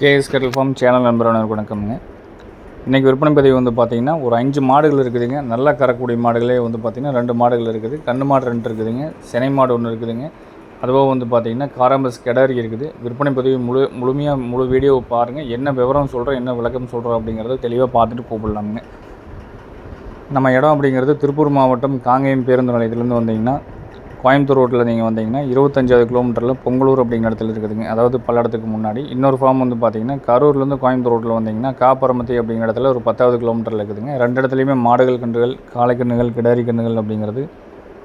KS கட்டில் form channel நண்பரான வணக்கம்ங்க. இன்றைக்கி விற்பனை பதிவு வந்து பார்த்திங்கன்னா ஒரு அஞ்சு மாடுகள் இருக்குதுங்க. நல்லா கறக்கூடிய மாடுகளே வந்து பார்த்திங்கன்னா ரெண்டு மாடுகள் இருக்குது. கன்று மாடு ரெண்டு இருக்குதுங்க. சினை மாடு ஒன்று இருக்குதுங்க. அதுபோக வந்து பார்த்திங்கன்னா காராம்பஸ் கெடரி இருக்குது. விற்பனை பதிவு முழு முழுமையாக முழு வீடியோவை பாருங்கள் என்ன விவரம் சொல்கிறோம் என்ன விளக்கம் சொல்கிறோம் அப்படிங்கிறத தெளிவாக பார்த்துட்டு கூப்பிடலாமுங்க. நம்ம இடம் அப்படிங்கிறது திருப்பூர் மாவட்டம் காங்கேயம் பேருந்து நிலையத்துலேருந்து வந்திங்கன்னா கோயம்புத்தூர் ரோட்டில் நீங்கள் வந்தீங்கன்னா இருபத்தஞ்சாவது கிலோமீட்டரில் பொங்கலூர் அப்படிங்கிற இடத்துல இருக்குதுங்க. அதாவது பல்லடத்துக்கு முன்னாடி. இன்னொரு ஃபார்ம் வந்து பார்த்தீங்கன்னா கரூர்லேருந்து கோயம்புத்தூர் ரோட்டில் வந்தீங்கன்னா காப்பரமத்தி அப்படிங்கிற இடத்துல ஒரு பத்தாவது கிலோமீட்டரில் இருக்குதுங்க. ரெண்டு இடத்துலையுமே மாடுகள் கன்றுகள் காளை கன்றுகள் கிடாரி கன்றுகள் அப்படிங்கிறது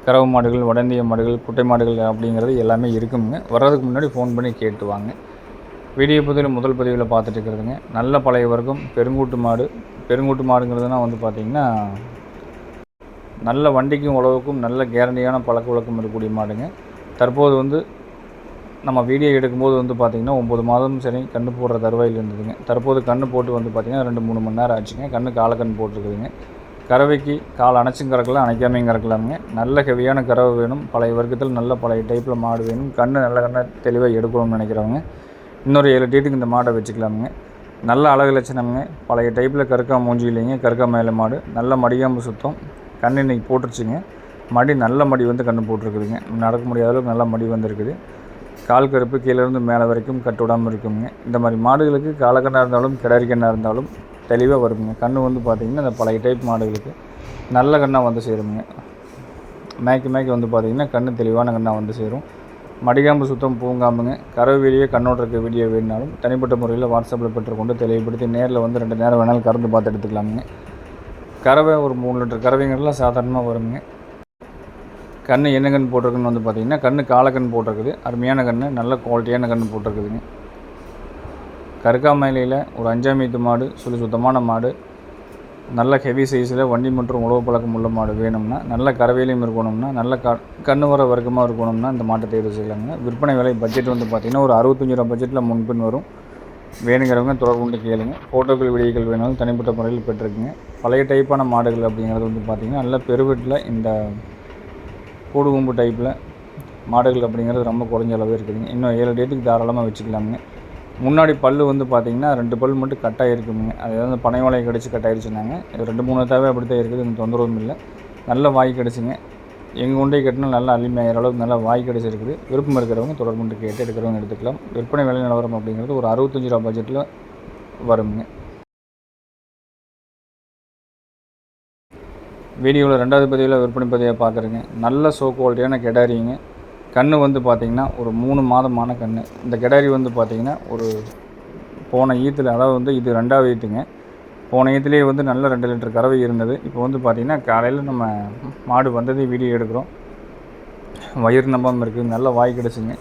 கரவு மாடுகள் வடந்திய மாடுகள் குட்டை மாடுகள் அப்படிங்கிறது எல்லாமே இருக்குங்க. வர்றதுக்கு முன்னாடி ஃபோன் பண்ணி கேட்டு வாங்க. வீடியோ பதிவில் முதல் பதிவில் பார்த்துட்டு இருக்கிறதுங்க. நல்ல பழைய வர்க்கம் பெருங்கூட்டு மாடு. பெருங்கூட்டு மாடுங்கிறதுனா வந்து பார்த்திங்கன்னா நல்ல வண்டிக்கும் உழவுக்கும் நல்ல கேரண்டியான பழக்க வழக்கம் இருக்கக்கூடிய மாடுங்க. தற்போது வந்து நம்ம வீடியோ எடுக்கும்போது வந்து பார்த்திங்கன்னா ஒம்பது மாதம் சரி கன்று போடுற தருவாயில் இருந்ததுங்க. தற்போது கன்று போட்டு வந்து பார்த்திங்கன்னா ரெண்டு மூணு மணி நேரம் ஆச்சுங்க. கன்று காலக்கன்று போட்டிருக்குதுங்க. கறவைக்கு கால் அணைச்சும் கறக்கலாம் அணைக்காமையும் கறக்கலாமுங்க. நல்ல ஹெவியான கறவை வேணும். பழைய வர்க்கத்தில் நல்ல பழைய டைப்பில் மாடு வேணும். கண்ணு நல்ல கண்ணை தெளிவாக எடுக்கணும்னு நினைக்கிறவங்க இன்னொரு ஏழு டீட்டுக்கு இந்த மாடை வச்சுக்கலாமுங்க. நல்ல அழகு லட்சணம்ங்க. பழைய டைப்பில் கருக்கா மூஞ்சி இல்லைங்க. கருக்கா மேலே மாடு. நல்ல மடிகாம்பு சுத்தம். கண் இன்றைக்கி போட்டுருச்சுங்க. மடி நல்ல மடி வந்து கண்ணு போட்டிருக்குதுங்க. நடக்க முடியாத அளவுக்கு நல்ல மடி வந்திருக்குது. கால் கருப்பு கீழேருந்து மேலே வரைக்கும் கட்டு விடாமல் இருக்குங்க. இந்த மாதிரி மாடுகளுக்கு காலக்கண்ணாக இருந்தாலும் கிடரிக்கண்ணாக கண்ணாக இருந்தாலும் தெளிவாக வருங்க. கண்ணு வந்து பார்த்திங்கன்னா அந்த பழைய டைப் மாடுகளுக்கு நல்ல கண்ணாக வந்து சேருங்க. மேய்க்கு மேய்க்கு வந்து பார்த்திங்கன்னா கண்ணு தெளிவான கண்ணாக வந்து சேரும். மடிகாம்பு சுத்தம் பூங்காம்புங்க கறவை வெளியே கண்ணோட இருக்க வீடியோ வேணுனாலும் தனிப்பட்ட முறையில் வாட்ஸ்அப்பில் பெற்றுக்கொண்டு தெளிவுபடுத்தி நேரில் வந்து ரெண்டு நேரம் வேணாலும் கறந்து பார்த்து எடுத்துக்கலாமுங்க. கறவை ஒரு மூணு லிட்டர் கறவைங்கெல்லாம் சாதாரணமாக வருங்க. கன்று என்ன கன்று போட்டிருக்குன்னு வந்து பார்த்திங்கன்னா கன்று காலக்கண் போட்டிருக்குது. அருமையான கன்று நல்ல குவாலிட்டியான கன்று போட்டிருக்குதுங்க. கருக்காமலையில் ஒரு அஞ்சாம் மீத்து மாடு சுழி சுத்தமான மாடு. நல்ல ஹெவி சைஸில் வண்டி மற்றும் உழவு பழக்கம் உள்ள மாடு வேணும்னா நல்ல கறவையிலையும் இருக்கணும்னா நல்ல க கண்ணு வர வர்க்கமாக இருக்கணும்னா இந்த மாட்டை தேர்வு செய்யலாங்க. விற்பனை விலை பட்ஜெட் வந்து பார்த்திங்கன்னா ஒரு அறுபத்தஞ்சி ரூபா பட்ஜெட்டில் முன்பின் வரும். வேணுங்கிறவங்க தொடர்பு கொண்டு கேளுங்க. ஃபோட்டோக்கள் வீடியோக்கள் வேணாலும் தனிப்பட்ட முறையில் பெற்றிருக்குங்க. பழைய டைப்பான மாடுகள் அப்படிங்கிறது வந்து பார்த்திங்கன்னா நல்ல பெருவெட்டில் இந்த கூடு கும்பு டைப்பில் மாடுகள் அப்படிங்கிறது ரொம்ப குறைஞ்ச அளவு இருக்குதுங்க. இன்னும் ஏழு டேட்டுக்கு தாராளமாக வச்சுக்கலாமுங்க. முன்னாடி பல் வந்து பார்த்திங்கன்னா ரெண்டு பல் மட்டும் கட்டாக இருக்குங்க அது வந்து பனை கடிச்சு கட்டாயிருச்சுனாங்க இது ரெண்டு மூணு தேவை அப்படி தான் இருக்குது. எனக்கு தொந்தரவும் இல்லை. நல்ல வாய் கிடச்சிங்க. எங்கள் உண்டை கட்டினா நல்லா அள்ளிமையாயிர அளவுக்கு நல்லா வாய் கிடச்சிருக்குது. விருப்பம் இருக்கிறவங்க தொடர்பு கொண்டு கேட்டு எடுக்கிறவங்க எடுத்துக்கலாம். விற்பனை விலை நிலவரம் அப்படிங்கிறது ஒரு அறுபத்தஞ்சு ரூபா பட்ஜெட்டில் வருங்க. வீடியோவில் ரெண்டாவது பதிவில் விற்பனை பதிவை பார்க்குறேங்க. நல்ல சோ குவாலிட்டியான கெடாரிங்க. கன்று வந்து பார்த்திங்கன்னா ஒரு மூணு மாதமான கன்று இந்த கெடாரி வந்து பார்த்திங்கன்னா ஒரு போன ஈத்தில் அதாவது வந்து இது ரெண்டாவது ஈத்துங்க. போன இதுலேயே வந்து நல்ல ரெண்டு லிட்டர் கறவை இருந்தது. இப்போ வந்து பார்த்திங்கன்னா காலையில் நம்ம மாடு வந்ததே வீடியோ எடுக்கிறோம். வயிறு நம்பாமல் இருக்குது நல்ல வாய் கிடச்சிங்க.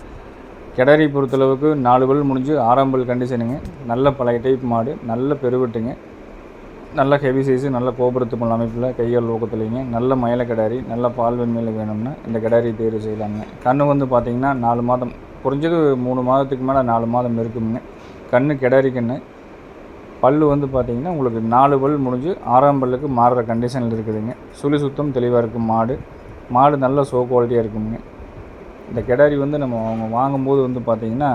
கிடரி பொறுத்தளவுக்கு நாலு பல் முடிஞ்சு ஆறாம் பல் கண்டிஷனுங்க. நல்ல பழைய டைப் மாடு நல்ல பெருவெட்டுங்க. நல்ல ஹெவி சைஸு நல்ல கோபுரத்து போல் அமைப்பில் கையால் ஊக்கத்துலைங்க நல்ல மயில கிடாரி நல்ல பால் வெண்மையில் வேணும்னா இந்த கிடாரி தேர்வு செய்யலாங்க. கன்று வந்து பார்த்திங்கன்னா நாலு மாதம் குறைஞ்சது மூணு மாதத்துக்கு மேலே நாலு மாதம் இருக்குங்க. கன்று கிடாரி கன்று பல் வந்து பார்த்திங்கன்னா உங்களுக்கு நாலு பல் முடிஞ்சு ஆறாம் பல்லுக்கு மாறுற கண்டிஷனில் இருக்குதுங்க. சுழி சுத்தம் தெளிவாக இருக்கும் மாடு. மாடு நல்ல சோ குவாலிட்டியாக இருக்குங்க. இந்த கிடாரி வந்து நம்ம அவங்க வாங்கும்போது வந்து பார்த்திங்கன்னா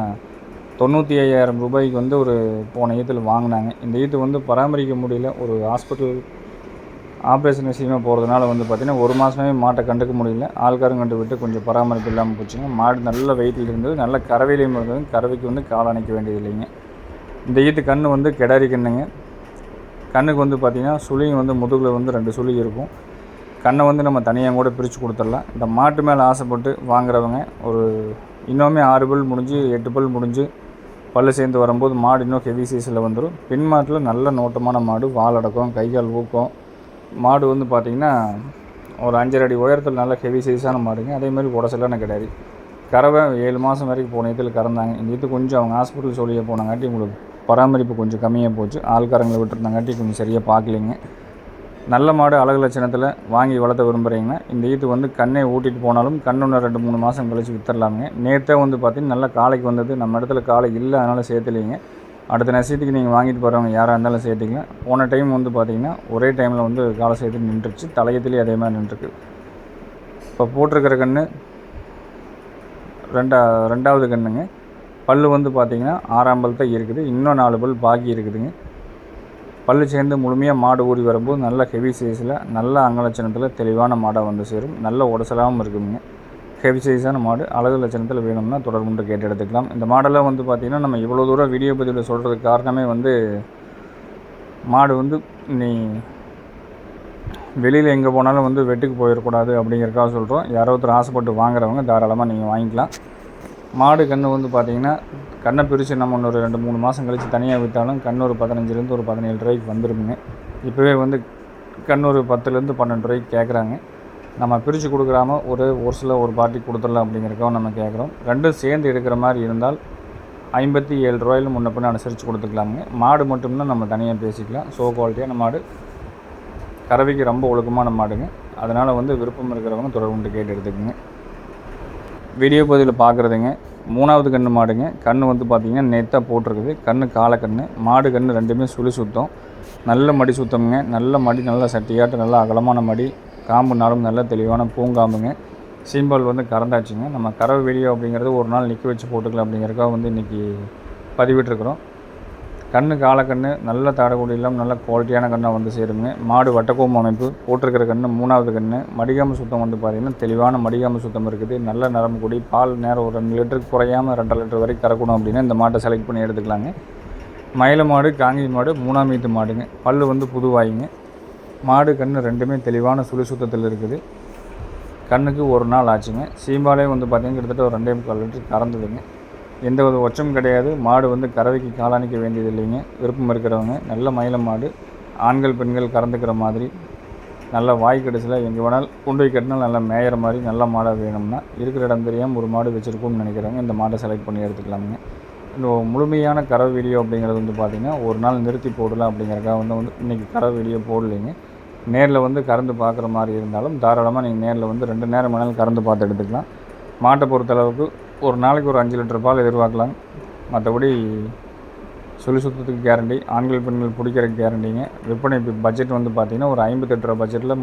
தொண்ணூற்றி ஐயாயிரம் ரூபாய்க்கு வந்து ஒரு போன ஈத்தில் வாங்கினாங்க. இந்த ஈத்து வந்து பராமரிக்க முடியல. ஒரு ஹாஸ்பிட்டல் ஆப்ரேஷன் விஷயமாக போகிறதுனால வந்து பார்த்திங்கன்னா ஒரு மாதமே மாட்டை கண்டுக்க முடியல. ஆள்காரும் கண்டு விட்டு கொஞ்சம் பராமரிப்பு இல்லாமல் போச்சுங்க. மாடு நல்ல வெயிட்டில் இருந்தது. நல்ல கறவையிலையும் இருந்தது. கறவைக்கு வந்து கால் அணைக்க வேண்டியது இல்லைங்க இந்த ஈத்து கன்று வந்து கிடாரி கண்ணுங்க. கண்ணுக்கு வந்து பார்த்திங்கன்னா சுழியும் வந்து முதுகில் வந்து ரெண்டு சுழி இருக்கும். கண்ணை வந்து நம்ம தனியாக கூட பிரித்து கொடுத்துடலாம். இந்த மாட்டு மேலே ஆசைப்பட்டு வாங்குறவங்க ஒரு இன்னுமே ஆறு பல் முடிஞ்சு எட்டு பல் முடிஞ்சு பல்லு சேர்ந்து வரும்போது மாடு இன்னும் ஹெவி சைஸில் வந்துடும் பின் மாட்டில் நல்ல நோட்டமான மாடு வால் அடக்கம் கை கால் ஊக்கம். மாடு வந்து பார்த்திங்கன்னா ஒரு அஞ்சரை அடி உயரத்தில் நல்ல ஹெவி சைஸான மாடுங்க. அதேமாதிரி உடச்சலான கிடையாது கறவை ஏழு மாதம் வரைக்கும் போன இதில் கறந்தாங்க. இந்த இது கொஞ்சம் அவங்க ஹாஸ்பிட்டல் சொல்லியே போனங்காட்டி உங்களுக்கு பராமரிப்பு கொஞ்சம் கம்மியாக போச்சு. ஆள்காரங்களை விட்டுருந்தாங்காட்டி கொஞ்சம் சரியாக பார்க்கலிங்க. நல்ல மாடு அழகு லட்சணத்தில் வாங்கி வளர்த்த விரும்புகிறீங்கன்னா இந்த ஈத்து வந்து கண்ணை ஊட்டிட்டு போனாலும் கண்ணு ரெண்டு மூணு மாதம் கழிச்சு வித்துடலாமுங்க நேற்றே வந்து பார்த்திங்கன்னா நல்லா காலைக்கு வந்தது. நம்ம இடத்துல காளை இல்லை அதனால் சேர்த்துலிங்க. அடுத்த நசீத்துக்கு நீங்கள் வாங்கிட்டு போகிறவங்க யாராக இருந்தாலும் சேர்த்துக்கலாம் போன டைம் வந்து பார்த்திங்கன்னா ஒரே டைமில் வந்து காலை சேர்த்து நின்றுச்சு. தலையத்துலேயே அதே மாதிரி நின்றுருக்கு. இப்போ போட்டிருக்கிற கன்று ரெண்டா ரெண்டாவது கன்றுங்க பல் வந்து பார்த்திங்கன்னா ஆறாம் பல் தான் இருக்குது. இன்னும் நாலு பல் பாக்கி இருக்குதுங்க. பல்லு சேர்ந்து முழுமையாக மாடு ஊறி வரும்போது நல்ல ஹெவி சைஸில் நல்ல அங்கலட்சணத்தில் தெளிவான மாடாக வந்து சேரும். நல்ல உடசலாகவும் இருக்குதுங்க. ஹெவி சைஸான மாடு அழகு லட்சணத்தில் வேணும்னா தொடர்புண்டு கேட்டு எடுத்துக்கலாம். இந்த மாடெல்லாம் வந்து பார்த்திங்கன்னா நம்ம இவ்வளோ தூரம் வீடியோ பதிவில் சொல்கிறதுக்கு காரணமே வந்து மாடு வந்து நீ வெளியில் எங்கே போனாலும் வந்து வெட்டுக்கு போயிடக்கூடாது அப்படிங்கிறக்காக சொல்கிறோம் யாரோ ஒருத்தர் ஆசைப்பட்டு வாங்குறவங்க தாராளமாக நீங்கள் வாங்கிக்கலாம். மாடு கன்று வந்து பார்த்திங்கன்னா கண்ணை பிரித்து நம்ம இன்னொரு ரெண்டு மூணு மாதம் கழித்து தனியாக விற்றாலும் கண் ஒரு பதினஞ்சுலேருந்து ஒரு பதினேழு ரூபாய்க்கு வந்துருக்குங்க. இப்போவே வந்து கண் ஒரு பத்துலேருந்து பன்னெண்டு ரூபாய்க்கு கேட்குறாங்க நம்ம பிரித்து கொடுக்குறாம ஒரு ஒரு சில ஒரு பார்ட்டி கொடுத்துடலாம் அப்படிங்கிறக்காக நம்ம கேட்குறோம் ரெண்டும் சேர்ந்து எடுக்கிற மாதிரி இருந்தால் ஐம்பத்தி ஏழு ரூபாயில் முன்ன பின்ன அனுசரித்து கொடுத்துக்கலாமுங்க. மாடு மட்டும்தான் நம்ம தனியாக பேசிக்கலாம். ஸோ குவாலிட்டியான மாடு. கறவைக்கு ரொம்ப ஒழுக்கமான மாடுங்க. அதனால் வந்து விருப்பம் இருக்கிறவங்க தொடர்பு கேட்டு எடுத்துக்கோங்க. வீடியோ பதிவில் பார்க்குறதுங்க மூணாவது கன்று மாடுங்க. கன்று வந்து பார்த்திங்கன்னா நெத்தாக போட்டிருக்குது. கன்று காலக்கண்ணு மாடு கன்று ரெண்டுமே சுழி சுத்தம். நல்ல மடி சுத்தமுங்க. நல்ல மடி நல்லா சட்டியாட்டு நல்லா அகலமான மடி. காம்பு நாளும் நல்ல தெளிவான பூங்காம்புங்க. சீம்பால் வந்து கறந்தாச்சுங்க. நம்ம கறவை வீடியோ அப்படிங்கிறது ஒரு நாள் நிற்க வச்சு போட்டுக்கலாம் அப்படிங்கிறக்காக வந்து இன்றைக்கி பதிவிட்டுருக்குறோம். கண்ணு காலக்கண்ணு நல்ல தாடக்கூடிய இல்லாமல் நல்ல குவாலிட்டியான கண்ணாக வந்து சேருங்க மாடு வட்டக்கோம்பு அமைப்பு போட்டிருக்கிற கண்ணு மூணாவது கண்ணு. மடிகாம சுத்தம் வந்து பார்த்திங்கன்னா தெளிவான மடிகாம சுத்தம் இருக்குது. நல்ல நரம்பு கூடி பால் நேரம் ஒரு ரெண்டு லிட்டருக்கு குறையாமல் ரெண்டரை லிட்டர் வரைக்கும் கறக்கணும் அப்படின்னா இந்த மாட்டை செலக்ட் பண்ணி எடுத்துக்கலாங்க. மயில மாடு காங்கி மாடு மூணாம் வீட்டு மாடுங்க. பல் வந்து புதுவாயிங்க மாடு கன்று ரெண்டுமே தெளிவான சுழி சுத்தத்தில் இருக்குது. கண்ணுக்கு ஒரு நாள் ஆச்சுங்க. சீம்பாலே வந்து பார்த்திங்கன்னா கிட்டத்தட்ட ஒரு ரெண்டே முக்கால் லிட்டர் கறந்துதுங்க. எந்த ஒரு ஒச்சமும் கிடையாது. மாடு வந்து கறவைக்கு காலாணிக்க வேண்டியது இல்லைங்க விருப்பம் இருக்கிறவங்க நல்ல மயில மாடு ஆண்கள் பெண்கள் கறந்துக்கிற மாதிரி நல்ல வாய் கடைசியில் எங்கே வேணாலும் கொண்டு போய் கட்டினால் நல்லா மேயிற மாதிரி நல்ல மாடாக வேணும்னா இருக்கிற இடம் தெரியாமல் ஒரு மாடு வச்சுருக்கோம்னு நினைக்கிறவங்க இந்த மாடை செலக்ட் பண்ணி எடுத்துக்கலாமுங்க. இந்த முழுமையான கறவை வீடியோ அப்படிங்கிறது வந்து பார்த்திங்கன்னா ஒரு நாள் நிறுத்தி போடலாம் அப்படிங்கிறக்காக வந்து வந்து இன்றைக்கி கறவை வீடியோ போடலைங்க. நேரில் வந்து கறந்து பார்க்குற மாதிரி இருந்தாலும் தாராளமாக நீங்கள் நேரில் வந்து ரெண்டு நேரம் வேணாலும் கறந்து பார்த்து எடுத்துக்கலாம். மாட்டை பொறுத்தளவுக்கு ஒரு நாளைக்கு ஒரு அஞ்சு லிட்டர் பால் எதிர்பார்க்கலாம். மற்றபடி சொல்லி சுத்தத்துக்கு கேரண்டி ஆண்கள் பெண்கள் பிடிக்கிற கேரண்டிங்க விற்பனை பட்ஜெட் வந்து பார்த்திங்கன்னா ஒரு ஐம்பத்தெட்டு ரூபா பட்ஜெட்டில்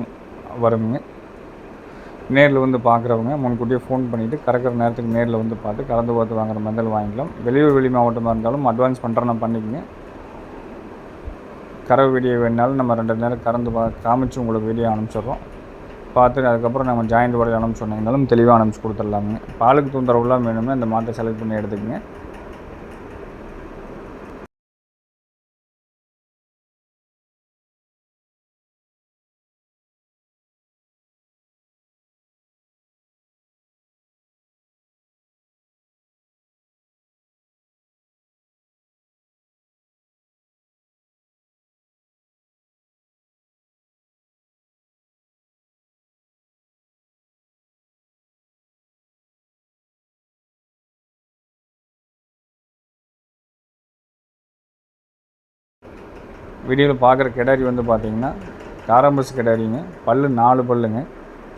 வருங்க. நேரில் வந்து பார்க்குறவங்க முன்கூட்டியே ஃபோன் பண்ணிவிட்டு கறக்கிற நேரத்துக்கு நேரில் வந்து பார்த்து கலந்து பார்த்து வாங்குற மாதிரி வாங்கிக்கலாம். வெளியூர் வெளி மாவட்டமாக இருந்தாலும் அட்வான்ஸ் பண்ணுறேன்னா பண்ணிக்கங்க. கறவை வீடியோ வேணாலும் நம்ம ரெண்டு நேரம் கறந்து பா காமிச்சு உங்களுக்கு வீடியோ அனுப்பிச்சிடுறோம். பார்த்துட்டு அதுக்கப்புறம் நம்ம ஜாயிண்ட் வரையில் அனுப்பிச்சு சொன்னீங்கனாலும் தெளிவாக அனுப்பிச்சு கொடுத்துடலாமுங்க பாலுக்கு தொந்தரவுலாம் வேணும்னா இந்த மாட்டை செலக்ட் பண்ணி எடுத்துக்கங்க. வீடியோவில் பார்க்குற கிடாரி வந்து பார்த்தீங்கன்னா காரம்பஸ் கிடாரிங்க. பல்லு நாலு பல்லுங்க.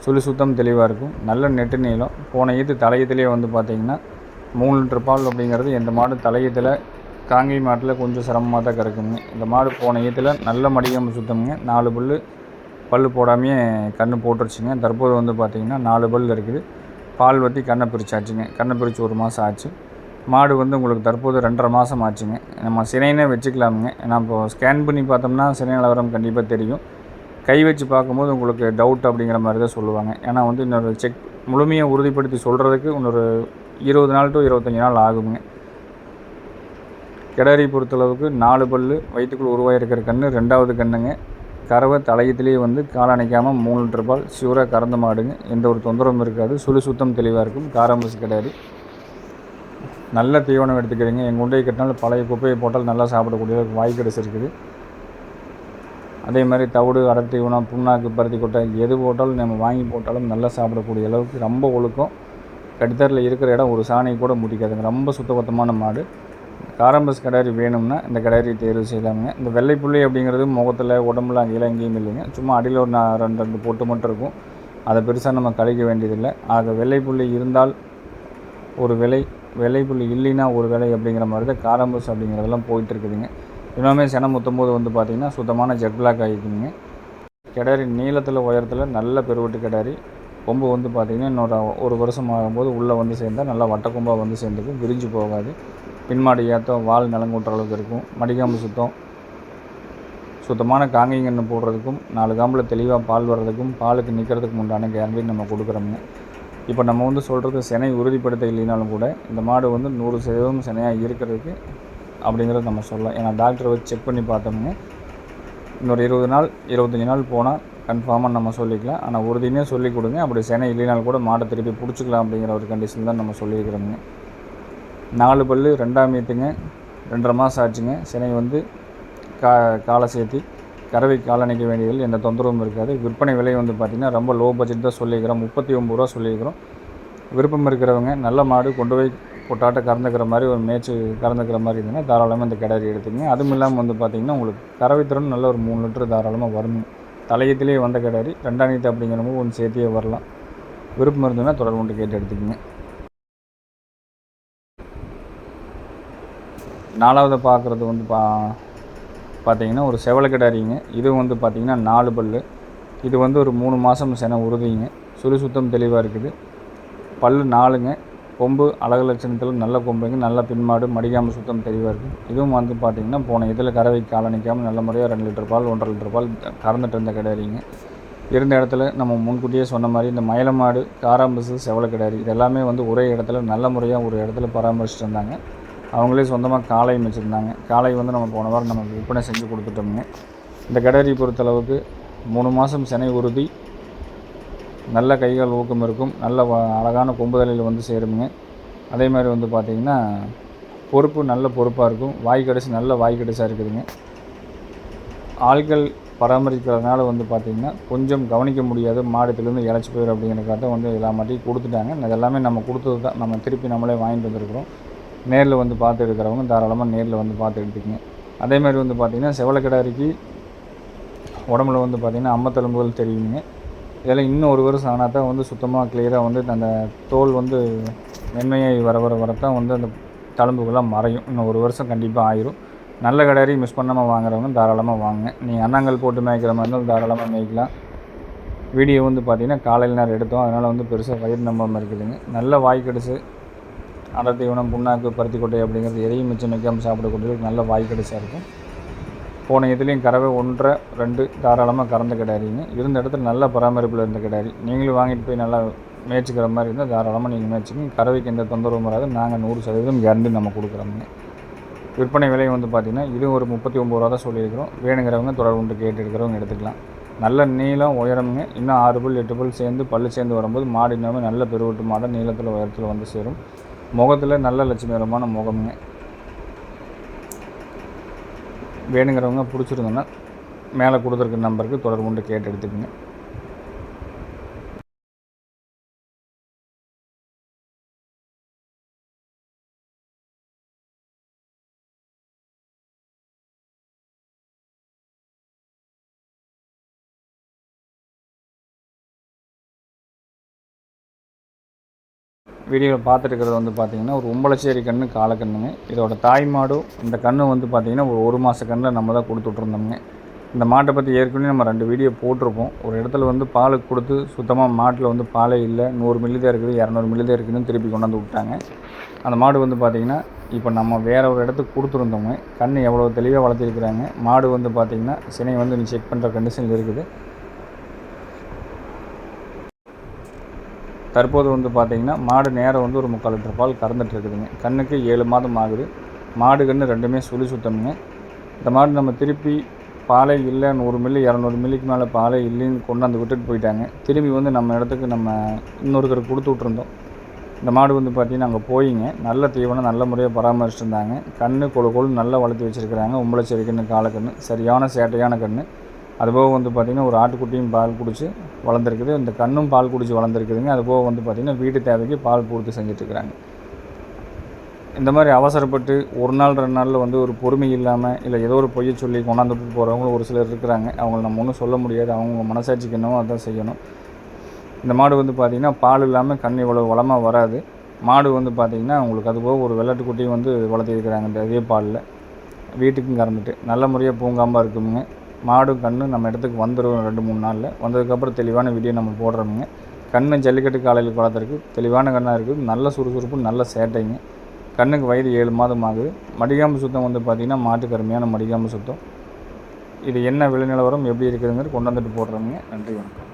சுழி சுத்தம் தெளிவாக இருக்கும். நல்ல நெட்டு நீளம். போன ஈத்து தலையத்துலேயே வந்து பார்த்தீங்கன்னா மூணு லிட்டர் பால் அப்படிங்கிறது இந்த மாடு தலையத்தில் காங்கி மாட்டில் கொஞ்சம் சிரமமாக தான் கறக்குங்க. இந்த மாடு போன ஈத்தில் நல்ல மடிக்காமல் சுத்தமுங்க. நாலு பல் பல் போடாமையே கன்று போட்டுருச்சுங்க. தற்போது வந்து பார்த்திங்கன்னா நாலு பல் இருக்குது. பால் வற்றி கண்ணை பிரிச்சாச்சுங்க. கண்ணை பிரித்து ஒரு மாதம் ஆச்சு. மாடு வந்து உங்களுக்கு தற்போது ரெண்டரை மாதம் ஆச்சுங்க. நம்ம சினைனே வச்சுக்கலாமுங்க. ஏன்னா இப்போ ஸ்கேன் பண்ணி பார்த்தோம்னா சினை நிலவரம் கண்டிப்பாக தெரியும். கை வச்சு பார்க்கும்போது உங்களுக்கு டவுட் அப்படிங்கிற மாதிரி தான் சொல்லுவாங்க. ஏன்னா வந்து இன்னொரு செக் முழுமையாக உறுதிப்படுத்தி சொல்கிறதுக்கு இன்னொரு இருபது நாள் டு இருபத்தஞ்சி நாள் ஆகுங்க கிடாரி பொறுத்தளவுக்கு நாலு பல் வயிற்றுக்குள் உருவாயிருக்கிற கன்று ரெண்டாவது கண்ணுங்க. கறவை தலையத்திலேயே வந்து காலணைக்காமல் மூணு லிட்டர் பால் சிவராக கறந்த மாடுங்க. எந்த ஒரு தொந்தரவும் இருக்காது. சுழி சுத்தம் தெளிவாக இருக்கும். காரம்பஸ் கிடாரி. நல்ல தீவனம் எடுத்துக்கிறீங்க. எங்கள் உண்டையை கட்டினாலும் பழைய குப்பையை போட்டால் நல்லா சாப்பிடக்கூடிய வாய் கிடைச்சி இருக்குது. அதே மாதிரி தவிடு அடர் தீவனம் புண்ணாக்கு பருத்தி கொட்டை எது போட்டாலும் நம்ம வாங்கி போட்டாலும் நல்லா சாப்பிடக்கூடிய அளவுக்கு ரொம்ப ஒழுக்கம். கடித்தரில் இருக்கிற இடம் ஒரு சாணியை கூட முடிக்காதுங்க. ரொம்ப சுத்தபத்தமான மாடு. காரம்பஸ் கடாரி வேணும்னா இந்த கடாரி தேர்வு செய்யலாமுங்க இந்த வெள்ளை புள்ளி அப்படிங்கிறது முகத்தில் உடம்புல அங்கேயும் எங்கேயும் இல்லைங்க. சும்மா அடியில் ஒரு ரெண்டு ரெண்டு பொட்டு மட்டும் இருக்கும். அதை பெருசாக நம்ம கழிக்க வேண்டியதில்லை. ஆக வெள்ளை புள்ளி இருந்தால் ஒரு விலை விளைபுள் இல்லைன்னா ஒரு விலை அப்படிங்கிற மாதிரி தான் காரம்பஸ் அப்படிங்கிறதெல்லாம் போயிட்டு இருக்குதுங்க இன்னுமே செனம் முத்தம்போது வந்து பார்த்திங்கன்னா சுத்தமான ஜெட் பிளாக் ஆகிக்குங்க கிடாரி நீளத்தில் உயரத்தில் நல்ல பெருவெட்டு கிடாரி. கொம்பு வந்து பார்த்திங்கன்னா இன்னொரு ஒரு வருஷம் ஆகும்போது உள்ளே வந்து சேர்ந்தால் நல்லா வட்டக்கொம்பாக வந்து சேர்ந்துக்கும் விரிஞ்சு போகாது. பின்மாடி ஏற்றம் வால் நிலங்கூட்டுற அளவுக்கு இருக்கும். மடிக்காம்பு சுத்தம். சுத்தமான காங்கைங்கன்று போடுறதுக்கும் நாலு காம்பில் தெளிவாக பால் வர்றதுக்கும் பாலுக்கு நிற்கிறதுக்கு உண்டான கேரண்டி நம்ம கொடுக்குறோங்க இப்போ நம்ம வந்து சொல்கிறது சினை உறுதிப்படுத்த இல்லைனாலும் கூட இந்த மாடு வந்து நூறு சதவீதம் சினையாக இருக்கிறதுக்கு அப்படிங்கிறத நம்ம சொல்லலாம். ஏன்னா டாக்டரை வச்சு செக் பண்ணி பார்த்தோம்ங்க இன்னொரு இருபது நாள் இருபத்தஞ்சி நாள் போனால் கன்ஃபார்மாக நம்ம சொல்லிக்கலாம். ஆனால் உறுதினே சொல்லி கொடுங்க. அப்படி சினை இல்லைனாலும் கூட மாடை திருப்பி பிடிச்சிக்கலாம் அப்படிங்கிற ஒரு கண்டிஷன் தான் நம்ம சொல்லியிருக்கிறோங்க நாலு பல் ரெண்டாம் மீட்டுங்க ரெண்டரை மாதம் ஆச்சுங்க. சினை வந்து கா காலை சேர்த்தி கறவை காலணிக்க வேண்டியதில் எந்த தொந்தரவும் இருக்காது. விற்பனை விலை வந்து பார்த்திங்கன்னா ரொம்ப லோ பட்ஜெட் தான் சொல்லியிருக்கிறோம். முப்பத்தி ஒம்பது ரூபா சொல்லியிருக்கிறோம். விருப்பம் இருக்கிறவங்க நல்ல மாடு கொண்டு போய் பொட்டாட்டை கறந்துக்கிற மாதிரி ஒரு மேய்ச்சி கறந்துக்கிற மாதிரி இருந்ததுன்னா தாராளமாக இந்த கிடறி எடுத்துங்க அதுவும் இல்லாமல் வந்து பார்த்திங்கன்னா உங்களுக்கு கறவை திறன் நல்ல ஒரு மூணு லிட்டர் தாராளமாக வரும். தலையத்திலேயே வந்த கிடறி ரெண்டாம் நீத்து அப்படிங்கிறவங்க ஒன்று சேர்த்தியே வரலாம். விருப்பம் இருந்ததுன்னா தொடர்பு கொண்டு கேட்டு எடுத்துக்கங்க. நாலாவது பார்க்குறது வந்து பா பார்த்தீங்கன்னா ஒரு செவலை இது வந்து பார்த்திங்கன்னா நாலு பல் இது வந்து ஒரு மூணு மாதம் சென உறுதிங்க சுழி சுத்தம் தெளிவாக இருக்குது. பல் நாலுங்க. கொம்பு அழகு லட்சணத்தில் நல்ல கொம்புங்க. நல்ல பின்மாடு மடிக்காமல் சுத்தம் தெளிவாக இருக்குது இதுவும் வந்து பார்த்திங்கன்னா போன இதில் கறவை காலணிக்காமல் நல்ல முறையாக ரெண்டு லிட்டர் பால் ஒன்றரை லிட்டர் பால் கறந்துட்டு இருந்த கிடையாதுங்க இருந்த இடத்துல நம்ம முன்கூட்டியே சொன்ன மாதிரி இந்த மயிலமாடு காராம்பசு செவலை கிடாரி இது எல்லாமே வந்து ஒரே இடத்துல நல்ல முறையாக ஒரு இடத்துல பராமரிச்சுட்டு இருந்தாங்க. அவங்களே சொந்தமாக காளையும் வச்சுருந்தாங்க காளை வந்து நம்ம போன வாரம் நம்ம விற்பனை செஞ்சு கொடுத்துட்டோம்ங்க. இந்த கிடாரி பொறுத்தளவுக்கு மூணு மாதம் செனை உறுதி. நல்ல கைகள் ஊக்கம் இருக்கும். நல்ல வ- அழகான கொம்புதலையில் வந்து சேருமுங்க. அதே மாதிரி வந்து பார்த்திங்கன்னா பொறுப்பு நல்ல பொறுப்பாக இருக்கும். வாய் கடைசி நல்ல வாய் கடைசாக இருக்குதுங்க. ஆட்கள் பராமரிக்கிறதுனால வந்து பார்த்திங்கன்னா கொஞ்சம் கவனிக்க முடியாது. மாடத்துலேருந்து இழைச்சி போயிடும் அப்படிங்கிறக்காக வந்து எல்லா மாட்டையும் கொடுத்துட்டாங்க. இது எல்லாமே நம்ம கொடுத்தது தான் நம்ம திருப்பி நம்மளே வாங்கிட்டு வந்திருக்கிறோம். நேரில் வந்து பார்த்து எடுக்கிறவங்க தாராளமாக நேரில் வந்து பார்த்து எடுத்துக்கங்க. அதே மாதிரி வந்து பார்த்திங்கன்னா செவலக்கிடாரிக்கு உடம்புல வந்து பார்த்திங்கன்னா அம்மத்தெலும்புகள் தெரியுங்க. இதெல்லாம் இன்னும் ஒரு வருஷம் ஆனால் தான் வந்து சுத்தமாக கிளியராக வந்து அந்த தோல் வந்து மென்மையாகி வர வர வரத்தான் வந்து அந்த தழும்புகள்லாம் மறையும். இன்னும் ஒரு வருஷம் கண்டிப்பாக ஆயிரும். நல்ல கடாரி மிஸ் பண்ணாமல் வாங்குறவங்க தாராளமாக வாங்குங்க நீங்கள் அண்ணாங்கல் போட்டு மேய்க்கிற மாதிரி இருந்தாலும் தாராளமாக மேய்க்கலாம். வீடியோ வந்து பார்த்திங்கன்னா காலையில் நேரம் எடுத்தோம். அதனால் வந்து பெருசாக வயிறு நம்பாமல் இருக்குதுங்க. நல்ல வாய் கடிச்சு அடை தீவனம் புண்ணாக்கு பருத்தி கொட்டை அப்படிங்கிறது எதையும் மிச்சம் வைக்காமல் சாப்பிடக்கூடியது நல்ல வாய் கிடைச்சா இருக்கும். போன இதுலேயும் கறவை ஒன்றரை ரெண்டு தாராளமாக கறந்த கிடாரிங்க. இருந்த இடத்துல நல்ல பராமரிப்பில் இருந்த கிடாரி. நீங்களும் வாங்கிட்டு போய் நல்லா மேய்ச்சிக்கிற மாதிரி இருந்தால் தாராளமாக நீங்கள் மேய்ச்சிங்க கறவைக்கு எந்த தொந்தரவும் வராது. நாங்கள் நூறு சதவீதம் கேரண்டி நம்ம கொடுக்குறோங்க விற்பனை விலை வந்து பார்த்திங்கன்னா இது ஒரு முப்பத்தி ஒம்பது ரூபா தான் சொல்லியிருக்கிறோம். வேணுங்கிறவங்க தொடர்பு கொண்டு கேட்டு எடுக்கிறவங்க எடுத்துக்கலாம். நல்ல நீளம் உயரமுங்க. இன்னும் ஆறு புல் எட்டு புல் சேர்ந்து பல் சேர்ந்து வரும்போது மாடு இன்னுமே நல்ல பெருவட்டு மாடை நீளத்தில் உயரத்தில் வந்து சேரும். முகத்தில் நல்ல லட்சுமிகரமான முகமுங்க வேணுங்கிறவங்க பிடிச்சிருந்தோன்னா மேலே கொடுத்துருக்க நம்பருக்கு தொடர்பு கொண்டு கேட்டு எடுத்துக்கோங்க. வீடியோவில் பார்த்துட்டு வந்து பார்த்தீங்கன்னா ஒரு உம்பளச்சேரி கன்று காலக்கண்ணுங்க இதோட தாய் மாடும் இந்த கன்று வந்து பார்த்திங்கன்னா ஒரு ஒரு மாத கண்ணில் நம்ம தான் கொடுத்துட்ருந்தோம்ங்க இந்த மாட்டை பற்றி ஏற்கனவே நம்ம ரெண்டு வீடியோ போட்டிருப்போம். ஒரு இடத்துல வந்து பாலுக்கு கொடுத்து சுத்தமாக மாட்டில் வந்து பாலே இல்லை நூறு மில்லி தான் இருக்குது இரநூறு மில்லி தான் இருக்குதுன்னு திருப்பி கொண்டாந்து விட்டாங்க. அந்த மாடு வந்து பார்த்திங்கன்னா இப்போ நம்ம வேறு ஒரு இடத்துக்கு கொடுத்துருந்தோங்க கன்று எவ்வளோ தெளிவாக வளர்த்திருக்கிறாங்க. மாடு வந்து பார்த்திங்கன்னா சினை வந்து நீ செக் பண்ணுற கண்டிஷனில் இருக்குது. தற்போது வந்து பார்த்தீங்கன்னா மாடு நேரம் வந்து ஒரு முக்கால் லிட்டர் பால் கறந்துட்டு இருக்குதுங்க. கண்ணுக்கு ஏழு மாதம் ஆகுது. மாடு கன்று ரெண்டுமே சுழி சுத்தமுங்க. இந்த மாடு நம்ம திருப்பி பாலே இல்லை நூறு மில்லி இரநூறு மில்லிக்கு மேலே பாலே இல்லைன்னு கொண்டாந்து விட்டுட்டு போயிட்டாங்க. திரும்பி வந்து நம்ம இடத்துக்கு நம்ம இன்னொருத்தருக்கு கொடுத்து விட்ருந்தோம் இந்த மாடு வந்து பார்த்தீங்கன்னா அங்கே போயிங்க. நல்ல தீவனம் நல்ல முறையாக பராமரிச்சுருந்தாங்க கண்ணு கொழு கொழு நல்லா வளர்த்தி வச்சுருக்கிறாங்க. உம்பளச்சேரி கன்று காலக்கண்ணு சரியான சேட்டையான கன்று அதுபோக வந்து பார்த்திங்கன்னா ஒரு ஆட்டுக்குட்டியும் பால் குடித்து வளர்ந்துருக்குது. இந்த கண்ணும் பால் குடித்து வளர்ந்துருக்குதுங்க. அதுபோக வந்து பார்த்திங்கன்னா வீட்டு தேவைக்கு பால் பூர்த்தி செஞ்சிட்ருக்குறாங்க. இந்த மாதிரி அவசரப்பட்டு ஒரு நாள் ரெண்டு நாளில் வந்து ஒரு பொறுமை இல்லாமல் இல்லை ஏதோ ஒரு பொய்யை சொல்லி கொண்டாந்துட்டு போகிறவங்களும் ஒரு சிலர் இருக்கிறாங்க. அவங்கள நம்ம ஒன்றும் சொல்ல முடியாது. அவங்க மனசாட்சிக்கு என்னவோ அதான் செய்யணும். இந்த மாடு வந்து பார்த்திங்கன்னா பால் இல்லாமல் கண் இவ்வளோ வளமாக வராது. மாடு வந்து பார்த்திங்கன்னா உங்களுக்கு அதுபோக ஒரு வெள்ளாட்டுக்குட்டியும் வந்து வளர்த்திருக்கிறாங்க இந்த அதே பாலில். வீட்டுக்கும் கறந்துட்டு. நல்ல முறையாக பூங்காமல் இருக்குமுங்க. மாடும் கண்ணு நம்ம இடத்துக்கு வந்துடும் ரெண்டு மூணு நாளில். வந்ததுக்கப்புறம் தெளிவான வீடியோ நம்ம போடுறோமுங்க. கண்ணு ஜல்லிக்கட்டு காலையில் குளத்திற்கு தெளிவான கண்ணாக இருக்குது நல்ல சுறுசுறுப்பு நல்ல சேட்டைங்க. கண்ணுக்கு வயது ஏழு மாதம் ஆகுது. மடிகாம்பு சுத்தம் வந்து பார்த்திங்கன்னா மாட்டுக்கு அருமையான மடிகாம்பு சுத்தம். இது என்ன விளைநிலவரம் எப்படி இருக்குதுங்கிறது கொண்டு வந்துட்டு போடுறோங்க நன்றி வணக்கம்.